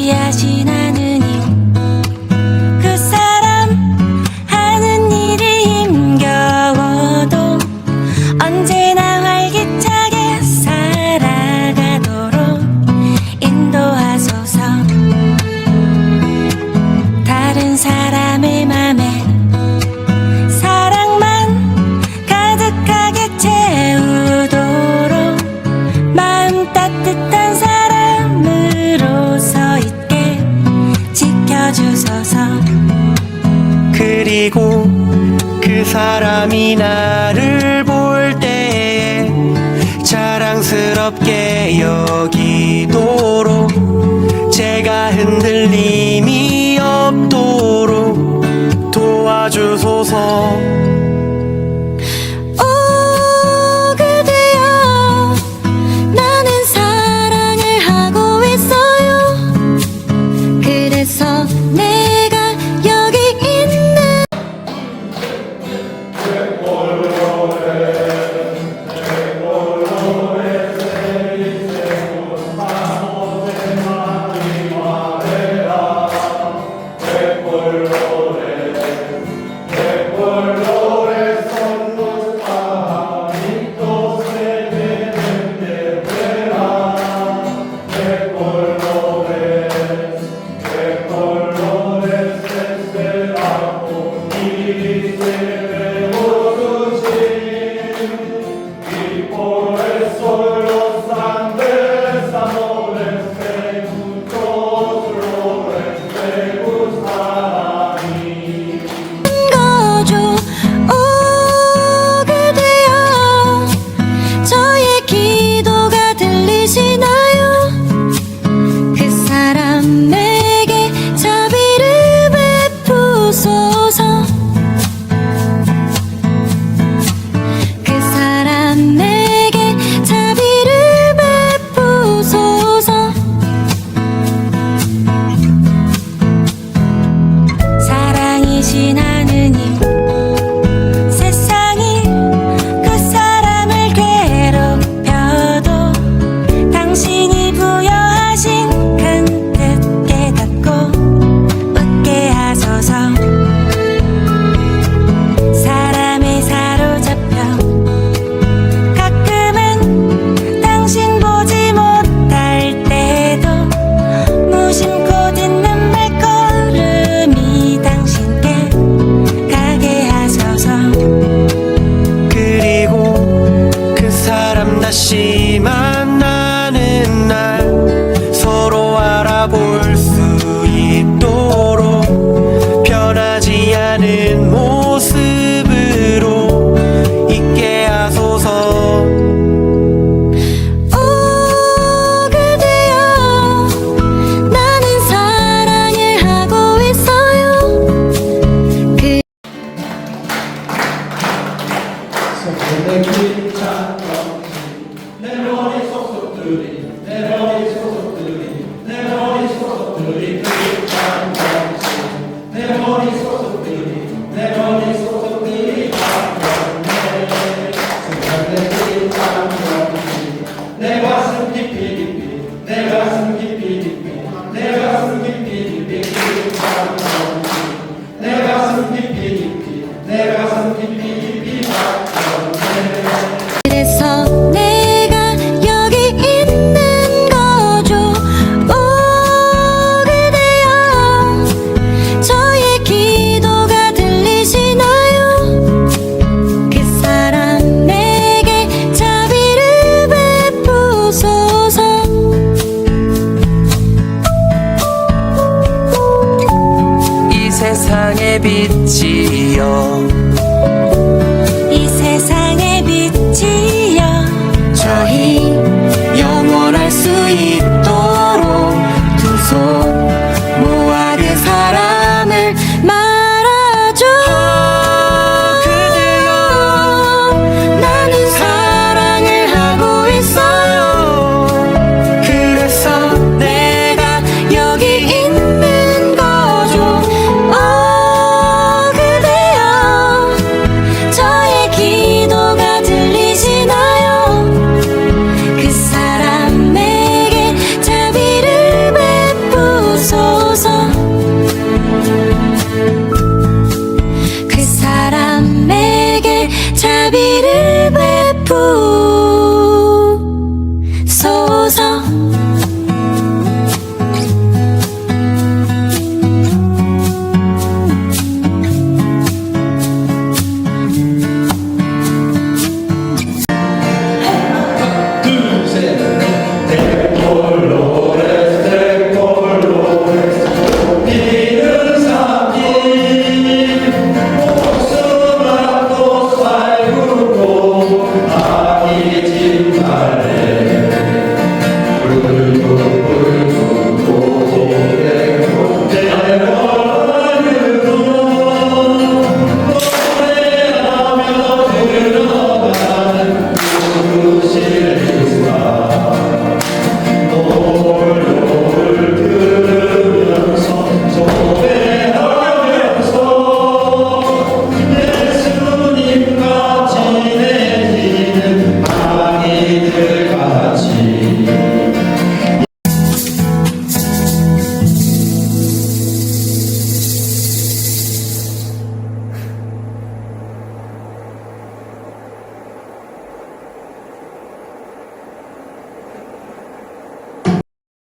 씨앗이 나 나를 볼 때에 자랑스럽게 여기도록 제가 흔들림이 없도록 도와주소서. しない 만나는 날 서로 알아볼 수 있도록 변하지 않은 모습으로 있게 하소서. 오 그대여 Ne morning,